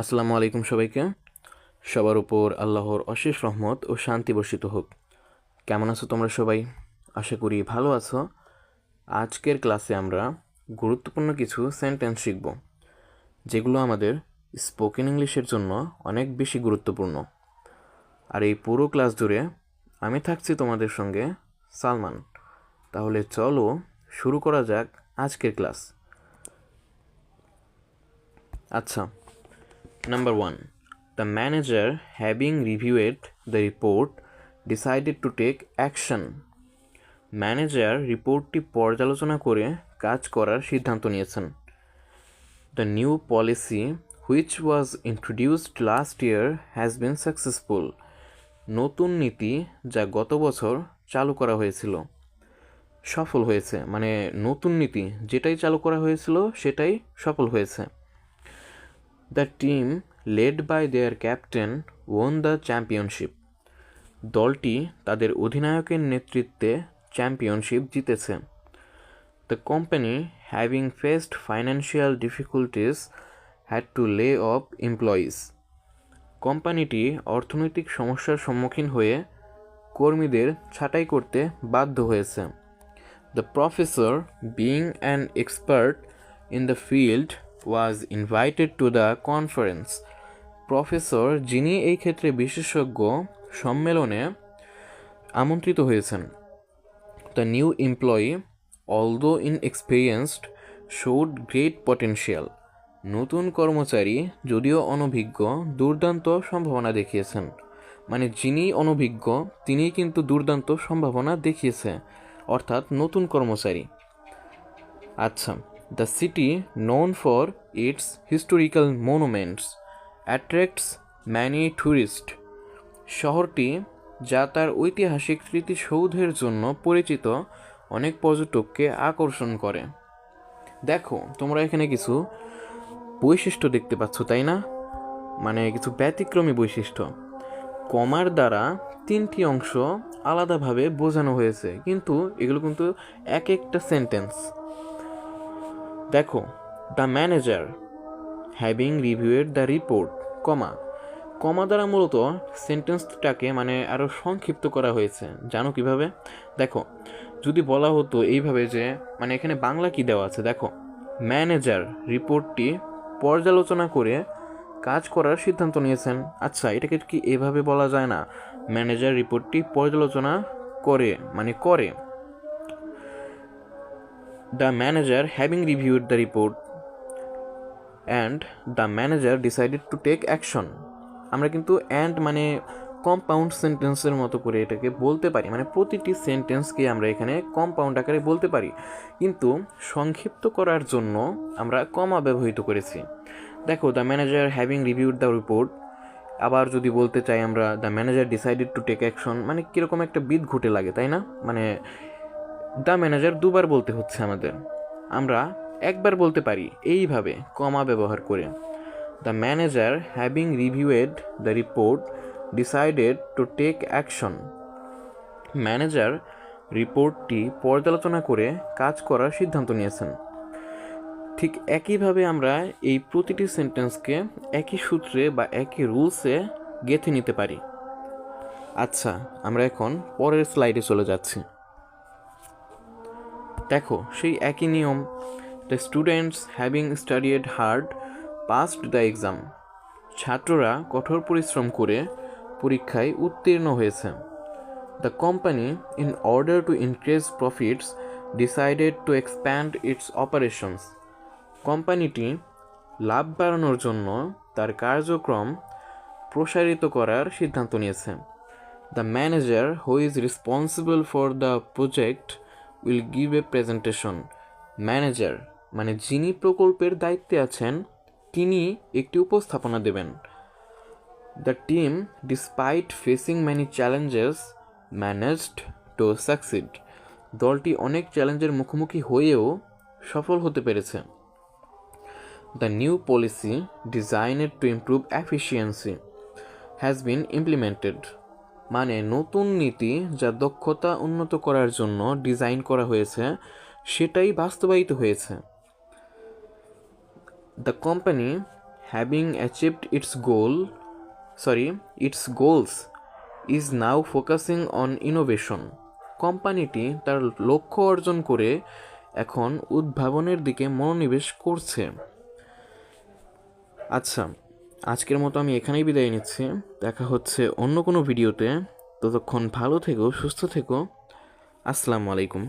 আসসালামু আলাইকুম সবাইকে। সবার উপর আল্লাহর অশেষ রহমত ও শান্তি বর্ষিত হোক। কেমন আছো তোমরা সবাই? আশা করি ভালো আছো। আজকের ক্লাসে আমরা গুরুত্বপূর্ণ কিছু সেন্টেন্স শিখব, যেগুলো আমাদের স্পোকেন ইংলিশের জন্য অনেক বেশি গুরুত্বপূর্ণ। আর এই পুরো ক্লাস জুড়ে আমি থাকছি তোমাদের সঙ্গে সালমান। তাহলে চলো শুরু করা যাক আজকের ক্লাস। আচ্ছা Number one, the manager, having reviewed the report, decided to take action. Manager রিপোর্টটি পর্যালোচনা করে কাজ করার সিদ্ধান্ত নিয়েছেন। The new policy which was introduced last year has been successful নতুন নীতি যা গত বছর চালু করা হয়েছিল। সফল হয়েছে মানে নতুন নীতি যেটাই চালু করা হয়েছিল সেটাই সফল হয়েছে। The team led by their captain won the championship. দলটি তাদের অধিনায়কের নেতৃত্বে চ্যাম্পিয়নশিপ জিতেছে। The company having faced financial difficulties had to lay off employees. কোম্পানিটি অর্থনৈতিক সমস্যার সম্মুখীন হয়ে কর্মীদের ছাঁটাই করতে বাধ্য হয়েছে। The professor being an expert in the field was invited to the conference professor যিনি এই ক্ষেত্রে বিশেষজ্ঞ, সম্মেলনে আমন্ত্রিত হয়েছেন। The new employee although inexperienced showed great potential নতুন কর্মচারী, যদিও অনভিজ্ঞ, দুর্দান্ত সম্ভাবনা দেখিয়েছেন। মানে যিনি অনভিজ্ঞ তিনি কিন্তু দুর্দান্ত সম্ভাবনা দেখিয়েছে। অর্থাৎ নতুন কর্মচারী। আচ্ছা। The city known for its historical monuments attracts many tourist শহরটি যা তার ঐতিহাসিক স্মৃতিসৌধের জন্য পরিচিত অনেক পর্যটককে আকর্ষণ করে। দেখো, তোমরা এখানে কিছু বৈশিষ্ট্য দেখতে পাচ্ছ, তাই না? মানে কিছু ব্যতিক্রমী বৈশিষ্ট্য। কমার দ্বারা তিনটি অংশ আলাদাভাবে বোঝানো হয়েছে, কিন্তু এগুলো কিন্তু এক একটা সেন্টেন্স দেখো the manager having reviewed the report comma comma দ্বারা মূলত সেন্টেন্সটাকে মানে আরও সংক্ষিপ্ত করা হয়েছে। জানো কীভাবে? দেখো, যদি বলা হতো এইভাবে যে মানে এখানে বাংলা কি দেওয়া আছে? দেখো ম্যানেজার রিপোর্টটি পর্যালোচনা করে কাজ করার সিদ্ধান্ত নিয়েছেন। আচ্ছা এটাকে কি এভাবে বলা যায় না? ম্যানেজার রিপোর্টটি পর্যালোচনা করে মানে করে। The manager, having reviewed the report, and the manager decided to take action. আমরা কিন্তু অ্যান্ড মানে কম্পাউন্ড সেন্টেন্সের মতো করে এটাকে বলতে পারি। মানে প্রতিটি সেন্টেন্সকে আমরা এখানে কম্পাউন্ড আকারে বলতে পারি। কিন্তু সংক্ষিপ্ত করার জন্য আমরা কমা ব্যবহৃত করেছি। দেখো the manager having reviewed the report আবার যদি বলতে চাই আমরা the manager decided to take action মানে কীরকম একটা বিদ ঘটে লাগে তাই না? মানে দ্য ম্যানেজার দুবার বলতে হচ্ছে আমাদের। আমরা একবার বলতে পারি, এইভাবে কমা ব্যবহার করে। The manager having reviewed the report, decided to take action. Manager রিপোর্টটি পর্যালোচনা করে কাজ করার সিদ্ধান্ত নিয়েছেন। ঠিক একইভাবে আমরা এই প্রতিটি সেন্টেন্সকে একই সূত্রে বা একই রুলসে গেঁথে নিতে পারি। আচ্ছা আমরা এখন পরের স্লাইডে চলে যাচ্ছি। দেখো, সেই একই নিয়ম। The students having studied hard passed the exam ছাত্ররা কঠোর পরিশ্রম করে পরীক্ষায় উত্তীর্ণ হয়েছে। The company in order to increase profits decided to expand its operations কোম্পানিটি লাভ বাড়ানোর জন্য তার কার্যক্রম প্রসারিত করার সিদ্ধান্ত নিয়েছে। The manager who is responsible for the project will give a presentation manager মানে যিনি প্রকল্পের দায়িত্বে আছেন, তিনি একটি উপস্থাপনা দেবেন। The team despite facing many challenges managed to succeed দলটি অনেক চ্যালেঞ্জের মুখোমুখি হয়েও সফল হতে পেরেছে। The new policy designed to improve efficiency has been implemented মানে নতুন নীতি যা দক্ষতা উন্নত করার জন্য ডিজাইন করা হয়েছে, সেটাই বাস্তবায়িত হয়েছে। The company having achieved its goal sorry its goals is now focusing on innovation কোম্পানিটি তার লক্ষ্য অর্জন করে এখন উদ্ভাবনের দিকে মনোনিবেশ করছে। আচ্ছা আজকের মতো আমি এখানেই বিদায় নিচ্ছি। দেখা হচ্ছে অন্য কোনো ভিডিওতে। ততক্ষণ ভালো থেকো, সুস্থ থেকো। আসসালামু আলাইকুম।